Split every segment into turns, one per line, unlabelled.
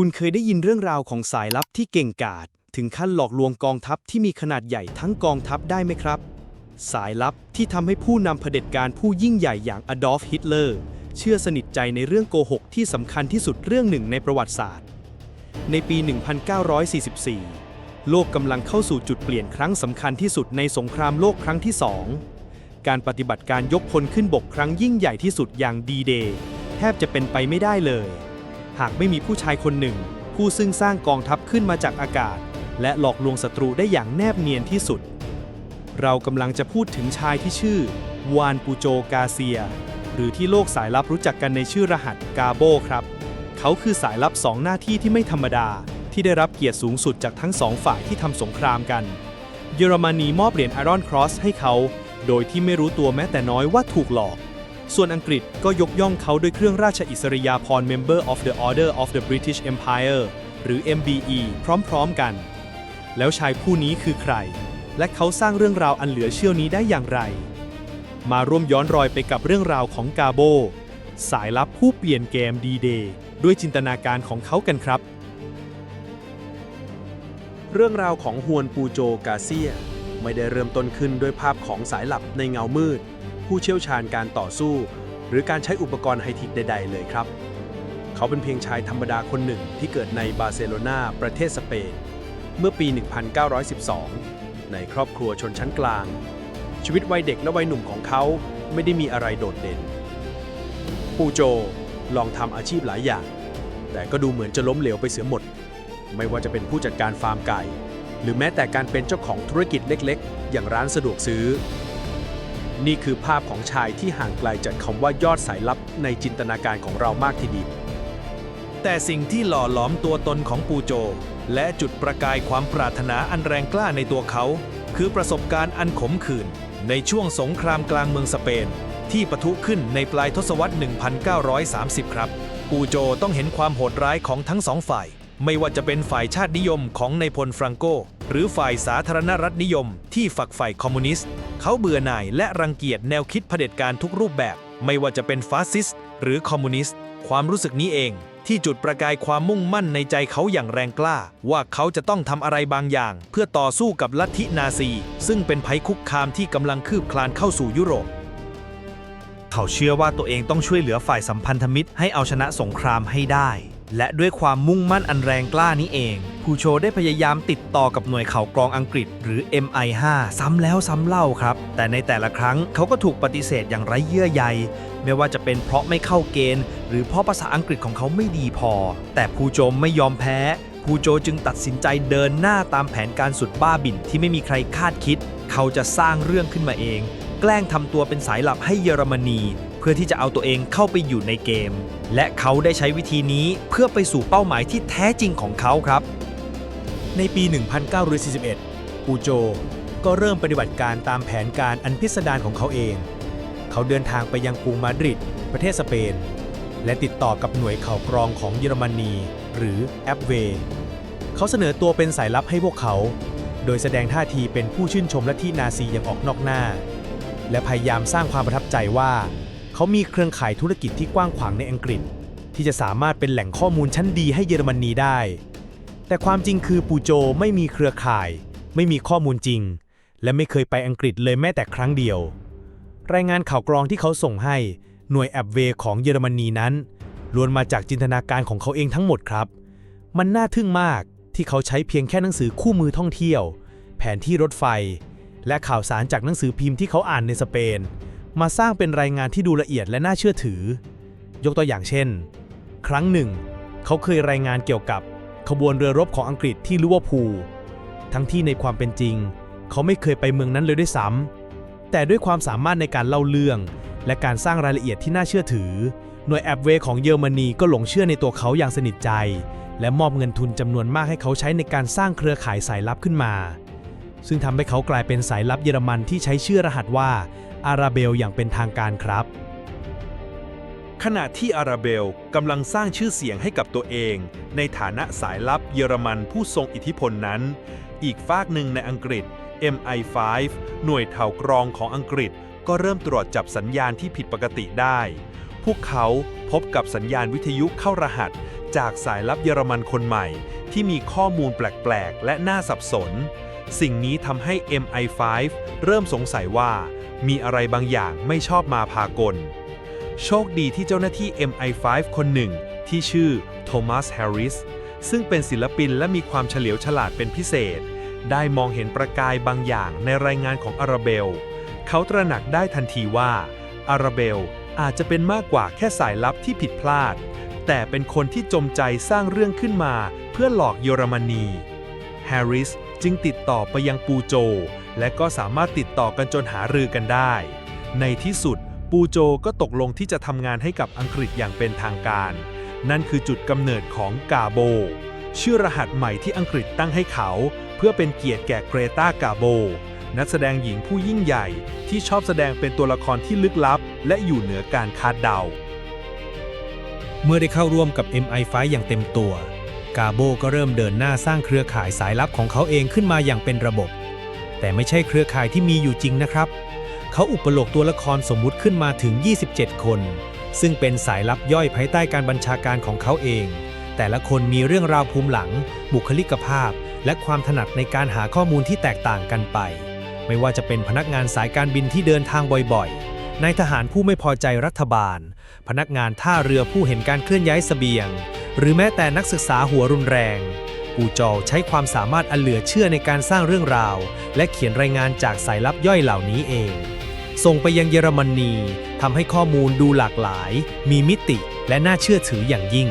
คุณเคยได้ยินเรื่องราวของสายลับที่เก่งกาจถึงขั้นหลอกลวงกองทัพที่มีขนาดใหญ่ทั้งกองทัพได้ไหมครับ สายลับที่ทำให้ผู้นำเผด็จการผู้ยิ่งใหญ่อย่างอดอล์ฟฮิตเลอร์เชื่อสนิทใจในเรื่องโกหกที่สำคัญที่สุดเรื่องหนึ่งในประวัติศาสตร์ ในปี 1944 โลกกำลังเข้าสู่จุดเปลี่ยนครั้งสำคัญที่สุดในสงครามโลกครั้งที่สองการปฏิบัติการยกพลขึ้นบกครั้งยิ่งใหญ่ที่สุดอย่างดีเดย์แทบจะเป็นไปไม่ได้เลย หากไม่มีผู้ชายคนหนึ่ง ผู้ซึ่งสร้างกองทัพขึ้นมาจากอากาศ และหลอกลวงศัตรูได้อย่างแนบเนียนที่สุด เรากำลังจะพูดถึงชายที่ชื่อ วานปูโจกาเซีย หรือที่โลกสายลับรู้จักกันในชื่อรหัสกาโบครับ เขาคือสายลับสองหน้าที่ที่ไม่ธรรมดา ที่ได้รับเกียรติสูงสุดจากทั้งสองฝ่ายที่ทำสงครามกัน เยอรมนีมอบเหรียญไอรอนครอสให้เขา โดยที่ไม่รู้ตัวแม้แต่น้อยว่าถูกหลอก ส่วนอังกฤษก็ยกย่องเขาด้วยเครื่องราชอิสริยาภรณ์ Member of the Order of the British Empire หรือ MBE พร้อมๆกัน แล้วชายผู้นี้คือใคร และเขาสร้างเรื่องราวอันเหลือเชื่อนี้ได้อย่างไร มาร่วมย้อนรอยไปกับเรื่องราวของกาโบ สายลับผู้เปลี่ยนเกมดีเดย์ด้วยจินตนาการของเขากันครับ เรื่องราวของฮวนปูโจกาเซีย ไม่ได้เริ่มต้นขึ้นด้วยภาพของสายลับในเงามืด ผู้เชี่ยวชาญการต่อสู้ หรือการใช้อุปกรณ์ไฮเทคใด ๆ เลยครับ เขาเป็นเพียงชายธรรมดาคนหนึ่งที่เกิดในบาร์เซโลนาประเทศสเปน เมื่อปี 1912 ในครอบครัวชนชั้นกลาง ชีวิตวัยเด็กและวัยหนุ่มของเขาไม่ได้มีอะไรโดดเด่น ปูโจลองทำอาชีพหลายอย่าง แต่ก็ดูเหมือนจะล้มเหลวไปเสียหมด ไม่ว่าจะเป็นผู้จัดการฟาร์มไก่ หรือแม้แต่การเป็นเจ้าของธุรกิจเล็ก ๆ อย่างร้านสะดวกซื้อ นี่คือภาพของชายที่ห่างไกลจากคำว่ายอดสายลับในจินตนาการของเรามากทีเดียว
แต่สิ่งที่หล่อหลอมตัวตนของปูโจ และจุดประกายความปรารถนาอันแรงกล้าในตัวเขา คือประสบการณ์อันขมขื่น ในช่วงสงครามกลางเมืองสเปน ที่ปะทุขึ้นในปลายทศวรรษ 1930 ครับ ปูโจต้องเห็นความโหดร้ายของทั้งสองฝ่าย ไม่ว่าจะเป็นฝ่ายชาตินิยมของในายพลฟรังโก หรือฝ่ายสาธารณรัฐนิยม ที่ฝักใฝ่คอมมิวนิสต์ เขาเบื่อหน่ายและรังเกียจแนวคิดเผด็จการทุกรูปแบบ ไม่ว่าจะเป็นฟาสซิสต์หรือคอมมิวนิสต์ ความรู้สึกนี้เอง ที่จุดประกายความมุ่งมั่นในใจเขาอย่างแรงกล้า ว่าเขาจะต้องทำอะไรบางอย่าง เพื่อต่อสู้กับลัทธินาซี ซึ่งเป็นภัยคุกคามที่กำลังคืบคลานเข้าสู่ยุโรปเขาเชื่อว่าตัวเองต้องช่วยเหลือฝ่ายสัมพันธมิตรให้เอาชนะสงครามให้ได้ และด้วยความมุ่งมั่นอันแรงกล้านี้เองผู้โชได้พยายามติดต่อกับหน่วยข่าวกรองอังกฤษ หรือ MI5 ซ้ำแล้วซ้ำเล่าครับ แต่ในแต่ละครั้งเขาก็ถูกปฏิเสธอย่างไร้เยื่อใย ไม่ว่าจะเป็นเพราะไม่เข้าเกณฑ์ หรือเพราะภาษาอังกฤษของเขาไม่ดีพอ แต่ผู้โจมไม่ยอมแพ้ผู้โจจึงตัดสินใจเดินหน้าตามแผนการสุดบ้าบิ่นที่ไม่มีใครคาดคิด เขาจะสร้างเรื่องขึ้นมาเอง แกล้งทำตัวเป็นสายลับให้เยอรมนี พื่อที่จะเอาตัวเองเข้าไปอยู่ในเกม และเขาได้ใช้วิธีนี้เพื่อไปสู่เป้าหมายที่แท้จริงของเขาครับ ในปี 1941 ปูโจ ก็เริ่มปฏิบัติการตามแผนการอันพิสดารของเขาเอง เขาเดินทางไปยังกรุงมาดริดประเทศสเปน และติดต่อกับหน่วยข่าวกรองของเยอรมนี หรือแอปเวเขาเสนอตัวเป็นสายลับให้พวกเขา โดยแสดงท่าทีเป็นผู้ชื่นชมแลัทธินาซีอย่างออกนอกหน้า และพยายามสร้างความประทับใจว่า เขามีเครือข่ายธุรกิจที่กว้างขวางในอังกฤษ ที่จะสามารถเป็นแหล่งข้อมูลชั้นดีให้เยอรมนีได้ แต่ความจริงคือปูโจไม่มีเครือข่าย ไม่มีข้อมูลจริง และไม่เคยไปอังกฤษเลยแม้แต่ครั้งเดียว รายงานข่าวกรองที่เขาส่งให้หน่วยแอบเวของเยอรมนีนั้นล้วนมาจากจินตนาการของเขาเองทั้งหมดครับ มันน่าทึ่งมากที่เขาใช้เพียงแค่หนังสือคู่มือท่องเที่ยว แผนที่รถไฟ และข่าวสารจากหนังสือพิมพ์ที่เขาอ่านในสเปน มาสร้างเป็นรายงานที่ดูละเอียดและน่าเชื่อถือ ยกตัวอย่างเช่น ครั้งหนึ่ง เขาเคยรายงานเกี่ยวกับขบวนเรือรบของอังกฤษที่ลิเวอร์พูลทั้งที่ในความเป็นจริง เขาไม่เคยไปเมืองนั้นเลยด้วยซ้ำแต่ด้วยความสามารถในการเล่าเรื่อง และการสร้างรายละเอียดที่น่าเชื่อถือ หน่วยแอบเวของเยอรมนีก็หลงเชื่อในตัวเขาอย่างสนิทใจ และมอบเงินทุนจำนวนมากให้เขาใช้ในการสร้างเครือข่ายสายลับขึ้นมา ซึ่งทำให้เขากลายเป็นสายลับเยอรมันที่ใช้ชื่อรหัสว่า อาราเบลอย่างเป็นทางการครับ
ขณะที่อาราเบลกำลังสร้างชื่อเสียงให้กับตัวเอง ในฐานะสายลับเยอรมันผู้ทรงอิทธิพลนั้น อีกฝากหนึ่งในอังกฤษ MI5 หน่วยข่าวกรองของอังกฤษก็เริ่มตรวจจับสัญญาณที่ผิดปกติได้ พวกเขาพบกับสัญญาณวิทยุเข้ารหัส จากสายลับเยอรมันคนใหม่ ที่มีข้อมูลแปลก ๆ และน่าสับสน สิ่งนี้ทำให้ MI5 เริ่มสงสัยว่า มีอะไรบางอย่างไม่ชอบมาพากล โชคดีที่เจ้าหน้าที่ MI5 คนหนึ่ง ที่ชื่อโทมัสแฮร์ริสซึ่งเป็นศิลปินและมีความเฉลียวฉลาดเป็นพิเศษ ได้มองเห็นประกายบางอย่างในรายงานของอาราเบล เขาตระหนักได้ทันทีว่า อาราเบลอาจจะเป็นมากกว่าแค่สายลับที่ผิดพลาด แต่เป็นคนที่จมใจสร้างเรื่องขึ้นมาเพื่อหลอกเยอรมนีแฮร์ริส จึงติดต่อไปยังปูโจ และก็สามารถติดต่อกันจนหารือกันได้ ในที่สุดปูโจก็ตกลงที่จะทำงานให้กับอังกฤษอย่างเป็นทางการ นั่นคือจุดกำเนิดของกาโบ ชื่อรหัสใหม่ที่อังกฤษตั้งให้เขา เพื่อเป็นเกียรติแก่เกรตากาโบ นักแสดงหญิงผู้ยิ่งใหญ่ที่ชอบแสดงเป็นตัวละครที่ลึกลับ และอยู่เหนือการคาดเดา
เมื่อได้เข้าร่วมกับ MI5 อย่างเต็มตัว กาโบก็เริ่มเดินหน้าสร้างเครือข่ายสายลับของเขาเองขึ้นมาอย่างเป็นระบบ แต่ไม่ใช่เครือข่ายที่มีอยู่จริงนะครับ เขาอุปโลกตัวละครสมมุติขึ้นมาถึง 27 คน ซึ่งเป็นสายลับย่อยภายใต้การบัญชาการของเขาเอง แต่ละคนมีเรื่องราวภูมิหลัง บุคลิกภาพ และความถนัดในการหาข้อมูลที่แตกต่างกันไป ไม่ว่าจะเป็นพนักงานสายการบินที่เดินทางบ่อยๆนายทหารผู้ไม่พอใจรัฐบาล พนักงานท่าเรือผู้เห็นการเคลื่อนย้ายเสบียง หรือแม้แต่นักศึกษาหัวรุนแรงปูจอลใช้ความสามารถอันเหลือเชื่อในการสร้างเรื่องราว และเขียนรายงานจากสายลับย่อยเหล่านี้เอง ส่งไปยังเยอรมนีทำให้ข้อมูลดูหลากหลาย มีมิติและน่าเชื่อถืออย่างยิ่ง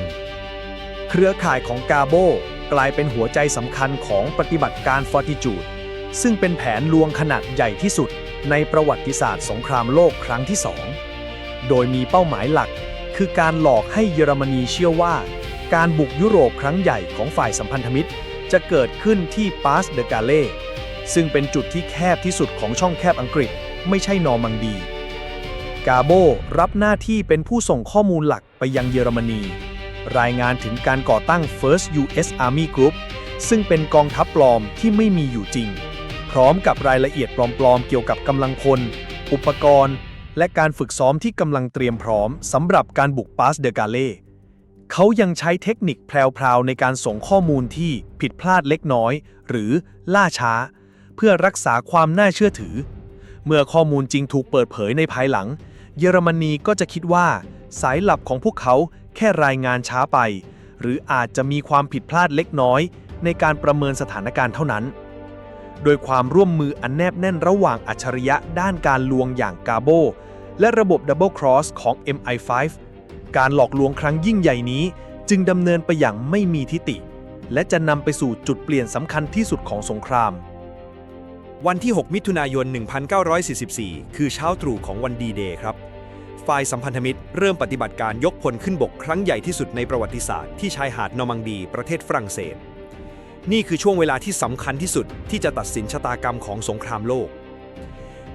เครือข่ายของกาโบกลายเป็นหัวใจสำคัญของปฏิบัติการฟอร์ติจูดซึ่งเป็นแผนลวงขนาดใหญ่ที่สุดในประวัติศาสตร์สงครามโลกครั้งที่สอง โดยมีเป้าหมายหลักคือการหลอกให้เยอรมนีเชื่อว่า การบุกยุโรปครั้งใหญ่ของฝ่ายสัมพันธมิตร จะเกิดขึ้นที่ปาสเดกาเล่ซึ่งเป็นจุดที่แคบที่สุดของช่องแคบอังกฤษ ไม่ใช่นอร์มังดี กาโบรับหน้าที่เป็นผู้ส่งข้อมูลหลักไปยังเยอรมนี รายงานถึงการก่อตั้ง First U.S. Army Group ซึ่งเป็นกองทัพปลอมที่ไม่มีอยู่จริง พร้อมกับรายละเอียดปลอมๆ เกี่ยวกับกำลังพล อุปกรณ์ และการฝึกซ้อมที่กำลังเตรียมพร้อมสำหรับการบุกปาสเดกาเล่ เขายังใช้เทคนิคแพรวๆในการส่งข้อมูลที่ผิดพลาดเล็กน้อย หรือล่าช้า เพื่อรักษาความน่าเชื่อถือ เมื่อข้อมูลจริงถูกเปิดเผยในภายหลัง เยอรมนีก็จะคิดว่า สายลับของพวกเขาแค่รายงานช้าไป หรืออาจจะมีความผิดพลาดเล็กน้อย ในการประเมินสถานการณ์เท่านั้น โดยความร่วมมืออันแนบแน่นระหว่างอัจฉริยะด้านการลวงอย่างกาโบและระบบ Double Cross ของ MI5 การหลอกลวงครั้งยิ่งใหญ่นี้ จึงดำเนินไปอย่างไม่มีทิฏฐิและจะนำไปสู่จุดเปลี่ยนสำคัญที่สุดของสงคราม
วันที่ 6 มิถุนายน 1944 คือเช้าตรู่ของวันดีเดย์ครับ ฝ่ายสัมพันธมิตรเริ่มปฏิบัติการยกพลขึ้นบกครั้งใหญ่ที่สุดในประวัติศาสตร์ที่ชายหาดนอร์มังดี ประเทศฝรั่งเศส นี่คือช่วงเวลาที่สำคัญที่สุดที่จะตัดสินชะตากรรมของสงครามโลก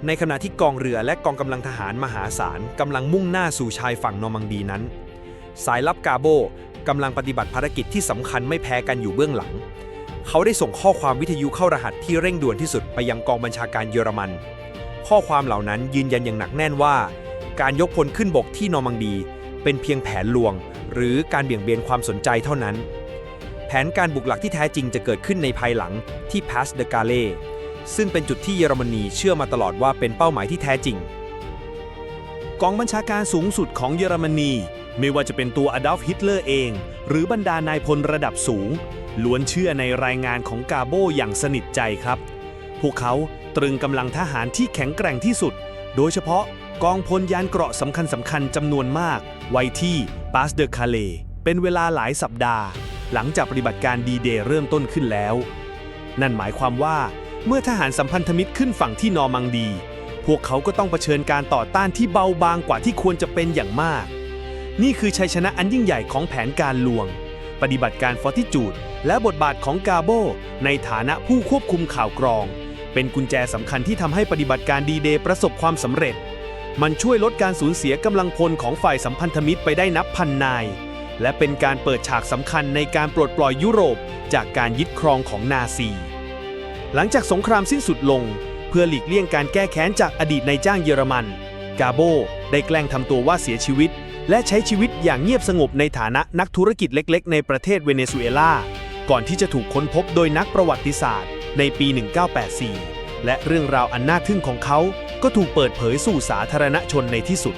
ในขณะที่กองเรือและกองกำลังทหารมหาศาลกำลังมุ่งหน้าสู่ชายฝั่งนอร์มังดีนั้น สายลับกาโบกำลังปฏิบัติภารกิจที่สำคัญไม่แพ้กันอยู่เบื้องหลัง เขาได้ส่งข้อความวิทยุเข้ารหัสที่เร่งด่วนที่สุดไปยังกองบัญชาการเยอรมัน ข้อความเหล่านั้นยืนยันอย่างหนักแน่นว่า การยกพลขึ้นบกที่นอร์มังดี เป็นเพียงแผนลวง หรือการเบี่ยงเบนความสนใจเท่านั้น แผนการบุกหลักที่แท้จริงจะเกิดขึ้นในภายหลังที่พาสเดกาเล ซึ่งเป็นจุดที่เยอรมนีเชื่อมาตลอดว่าเป็นเป้าหมายที่แท้จริง
กองบัญชาการสูงสุดของเยอรมนี ไม่ว่าจะเป็นตัวอดอล์ฟฮิตเลอร์เอง หรือบรรดานายพลระดับสูง ล้วนเชื่อในรายงานของกาโบอย่างสนิทใจครับ พวกเขาตรึงกำลังทหารที่แข็งแกร่งที่สุด โดยเฉพาะกองพลยานเกราะสำคัญสำคัญจำนวนมาก ไว้ที่ปาสเดอร์คาเลเป็นเวลาหลายสัปดาห์ หลังจากปฏิบัติการดีเดย์เริ่มต้นขึ้นแล้ว นั่นหมายความว่า เมื่อทหารสัมพันธมิตรขึ้นฝั่งที่นอร์มังดี พวกเขาก็ต้องเผชิญการต่อต้านที่เบาบางกว่าที่ควรจะเป็นอย่างมาก นี่คือชัยชนะอันยิ่งใหญ่ของแผนการลวง ปฏิบัติการฟอร์ติจูด และบทบาทของกาโบ ในฐานะผู้ควบคุมข่าวกรอง เป็นกุญแจสำคัญที่ทำให้ปฏิบัติการดีเดย์ประสบความสำเร็จ มันช่วยลดการสูญเสียกำลังพลของฝ่ายสัมพันธมิตรไปได้นับพันนาย และเป็นการเปิดฉากสำคัญในการปลดปล่อยยุโรป จากการยึดครองของนาซี หลังจากสงครามสิ้นสุดลง เพื่อหลีกเลี่ยงการแก้แค้นจากอดีตนายจ้างเยอรมัน กาโบได้แกล้งทำตัวว่าเสียชีวิต และใช้ชีวิตอย่างเงียบสงบในฐานะนักธุรกิจเล็กๆ ในประเทศเวเนซุเอลา ก่อนที่จะถูกค้นพบโดยนักประวัติศาสตร์ ในปี 1984 และเรื่องราวอันน่าทึ่งของเขาก็ถูกเปิดเผยสู่สาธารณชนในที่สุด